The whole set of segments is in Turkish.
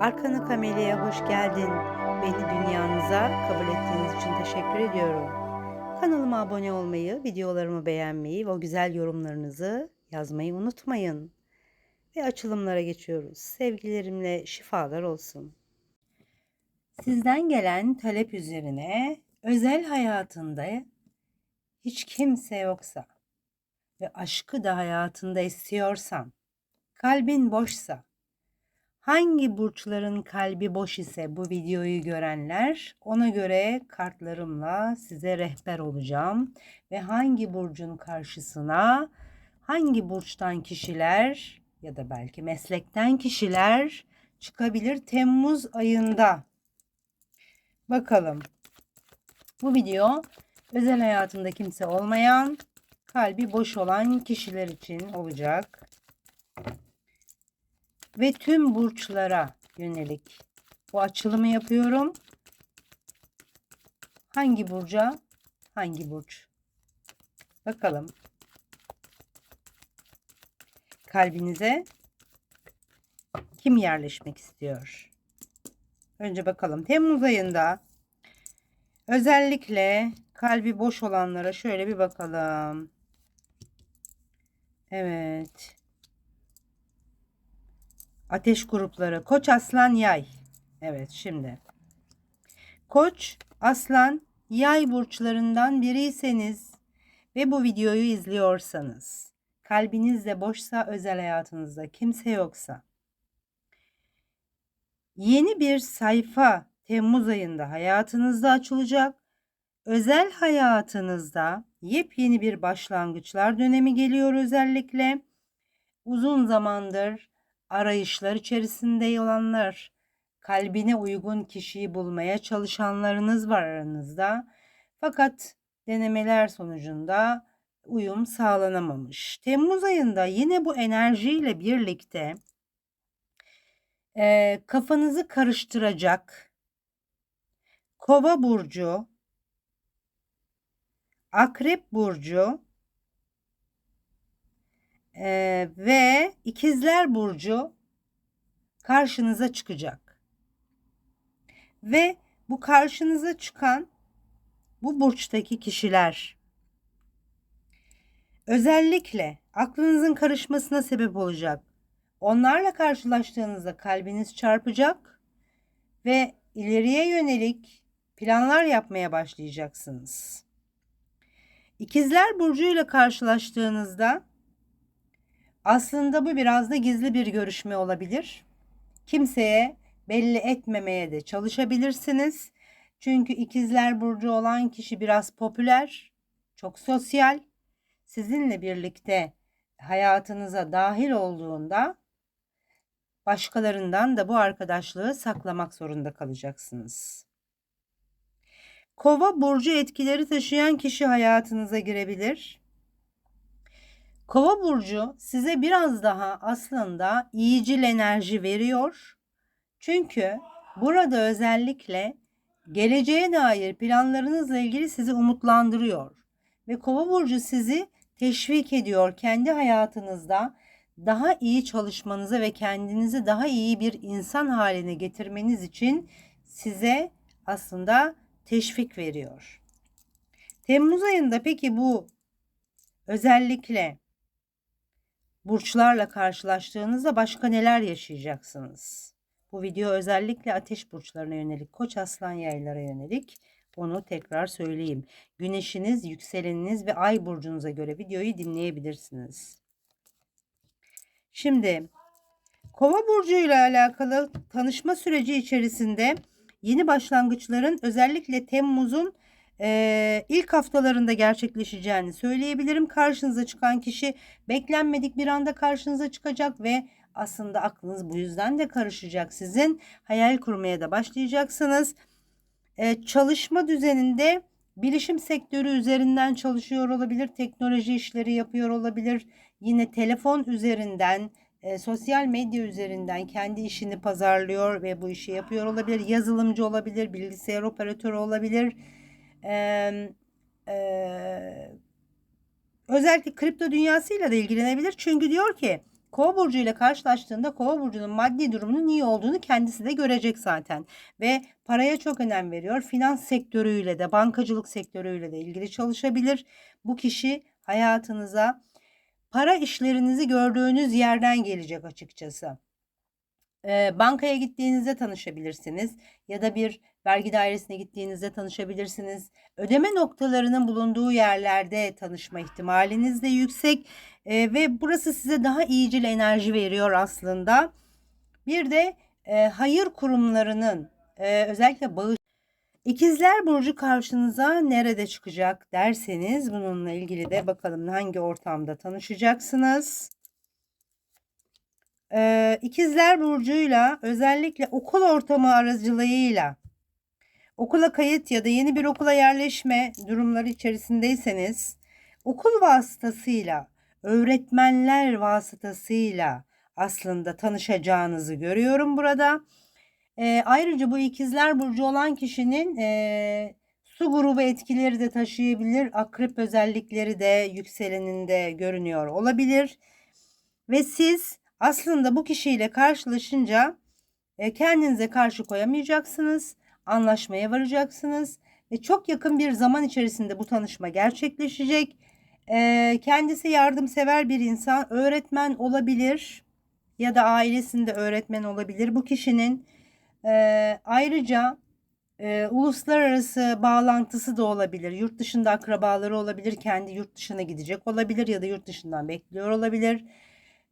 Arkanı Kameli'ye hoş geldin. Beni dünyanıza kabul ettiğiniz için teşekkür ediyorum. Kanalıma abone olmayı, videolarımı beğenmeyi ve o güzel yorumlarınızı yazmayı unutmayın. Ve açılımlara geçiyoruz. Sevgilerimle şifalar olsun. Sizden gelen talep üzerine özel hayatında hiç kimse yoksa ve aşkı da hayatında istiyorsan, kalbin boşsa, hangi burçların kalbi boş ise bu videoyu görenler ona göre kartlarımla size rehber olacağım ve hangi burcun karşısına hangi burçtan kişiler ya da belki meslekten kişiler çıkabilir Temmuz ayında. Bakalım. Bu video özel hayatında kimse olmayan, kalbi boş olan kişiler için olacak. Ve tüm burçlara yönelik bu açılımı yapıyorum. Hangi burca? Hangi burç? Bakalım. Kalbinize kim yerleşmek istiyor? Önce bakalım. Temmuz ayında özellikle kalbi boş olanlara şöyle bir bakalım. Evet. Ateş grupları. Koç, aslan, yay. Evet şimdi. Koç, aslan, yay burçlarından biriyseniz ve bu videoyu izliyorsanız, kalbiniz de boşsa özel hayatınızda kimse yoksa, yeni bir sayfa Temmuz ayında hayatınızda açılacak. Özel hayatınızda yepyeni bir başlangıçlar dönemi geliyor özellikle. Uzun zamandır arayışlar içerisinde olanlar, kalbine uygun kişiyi bulmaya çalışanlarınız var aranızda. Fakat denemeler sonucunda uyum sağlanamamış. Temmuz ayında yine bu enerjiyle birlikte e, kafanızı karıştıracak Kova burcu, Akrep burcu e, ve İkizler burcu karşınıza çıkacak. Ve bu karşınıza çıkan bu burçtaki kişiler özellikle aklınızın karışmasına sebep olacak. Onlarla karşılaştığınızda kalbiniz çarpacak ve ileriye yönelik planlar yapmaya başlayacaksınız. İkizler burcuyla karşılaştığınızda aslında bu biraz da gizli bir görüşme olabilir. Kimseye belli etmemeye de çalışabilirsiniz. Çünkü ikizler burcu olan kişi biraz popüler, çok sosyal. Sizinle birlikte hayatınıza dahil olduğunda başkalarından da bu arkadaşlığı saklamak zorunda kalacaksınız. Kova burcu etkileri taşıyan kişi hayatınıza girebilir. Kova burcu size biraz daha aslında iyicil enerji veriyor. Çünkü burada özellikle geleceğe dair planlarınızla ilgili sizi umutlandırıyor ve Kova burcu sizi teşvik ediyor kendi hayatınızda daha iyi çalışmanıza ve kendinizi daha iyi bir insan haline getirmeniz için size aslında teşvik veriyor. Temmuz ayında peki bu özellikle burçlarla karşılaştığınızda başka neler yaşayacaksınız? Bu video özellikle ateş burçlarına yönelik, koç aslan yaylara yönelik. Onu tekrar söyleyeyim. Güneşiniz, yükseleniniz ve ay burcunuza göre videoyu dinleyebilirsiniz. Şimdi Kova burcu ile alakalı tanışma süreci içerisinde yeni başlangıçların özellikle Temmuz'un e, ilk haftalarında gerçekleşeceğini söyleyebilirim. Karşınıza çıkan kişi beklenmedik bir anda karşınıza çıkacak ve aslında aklınız bu yüzden de karışacak sizin. Hayal kurmaya da başlayacaksınız. E, çalışma düzeninde bilişim sektörü üzerinden çalışıyor olabilir, teknoloji işleri yapıyor olabilir. Yine telefon üzerinden, e, sosyal medya üzerinden kendi işini pazarlıyor ve bu işi yapıyor olabilir. Yazılımcı olabilir, bilgisayar operatörü olabilir. E, özellikle kripto dünyasıyla da ilgilenebilir. Çünkü diyor ki Kova burcu ile karşılaştığında Kova burcunun maddi durumunun iyi olduğunu kendisi de görecek zaten ve paraya çok önem veriyor. Finans sektörüyle de, bankacılık sektörüyle de ilgili çalışabilir. Bu kişi hayatınıza para işlerinizi gördüğünüz yerden gelecek açıkçası. Ee, bankaya gittiğinizde tanışabilirsiniz ya da bir vergi dairesine gittiğinizde tanışabilirsiniz. Ödeme noktalarının bulunduğu yerlerde tanışma ihtimaliniz de yüksek Ee, ve burası size daha iyicil enerji veriyor aslında. Bir de e, hayır kurumlarının e, özellikle bağış İkizler Burcu karşınıza nerede çıkacak derseniz bununla ilgili de bakalım hangi ortamda tanışacaksınız. Ee, İkizler Burcu'yla özellikle okul ortamı aracılığıyla okula kayıt ya da yeni bir okula yerleşme durumları içerisindeyseniz okul vasıtasıyla, öğretmenler vasıtasıyla aslında tanışacağınızı görüyorum burada. E, ayrıca bu ikizler burcu olan kişinin e, su grubu etkileri de taşıyabilir. Akrep özellikleri de yükseleninde görünüyor olabilir. Ve siz aslında bu kişiyle karşılaşınca e, kendinize karşı koyamayacaksınız. Anlaşmaya varacaksınız. Ve çok yakın bir zaman içerisinde bu tanışma gerçekleşecek. E, kendisi yardımsever bir insan. Öğretmen olabilir ya da ailesinde öğretmen olabilir. Bu kişinin ee, ayrıca e, uluslararası bağlantısı da olabilir. Yurt dışında akrabaları olabilir. Kendi yurt dışına gidecek olabilir ya da yurt dışından bekliyor olabilir.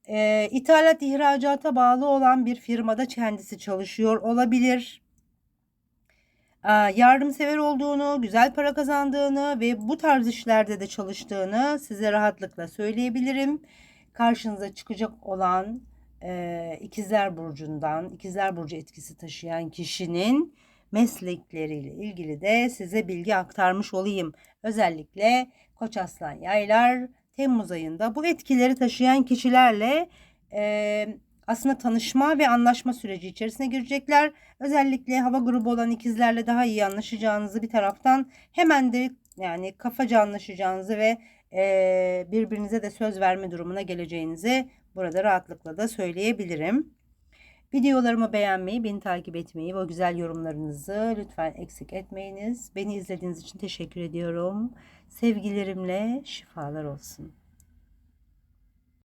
Ee, ithalat ihracata bağlı olan bir firmada kendisi çalışıyor olabilir. Yardımsever olduğunu, güzel para kazandığını ve bu tarz işlerde de çalıştığını size rahatlıkla söyleyebilirim. Karşınıza çıkacak olan e, İkizler Burcu'ndan, İkizler Burcu etkisi taşıyan kişinin meslekleriyle ilgili de size bilgi aktarmış olayım. Özellikle Koç Aslan Yaylar Temmuz ayında bu etkileri taşıyan kişilerle e, aslında tanışma ve anlaşma süreci içerisine girecekler. Özellikle hava grubu olan ikizlerle daha iyi anlaşacağınızı bir taraftan hemen de yani kafaca anlaşacağınızı ve e, birbirinize de söz verme durumuna geleceğinizi burada rahatlıkla da söyleyebilirim. Videolarımı beğenmeyi, beni takip etmeyi ve o güzel yorumlarınızı lütfen eksik etmeyiniz. Beni izlediğiniz için teşekkür ediyorum. Sevgilerimle şifalar olsun.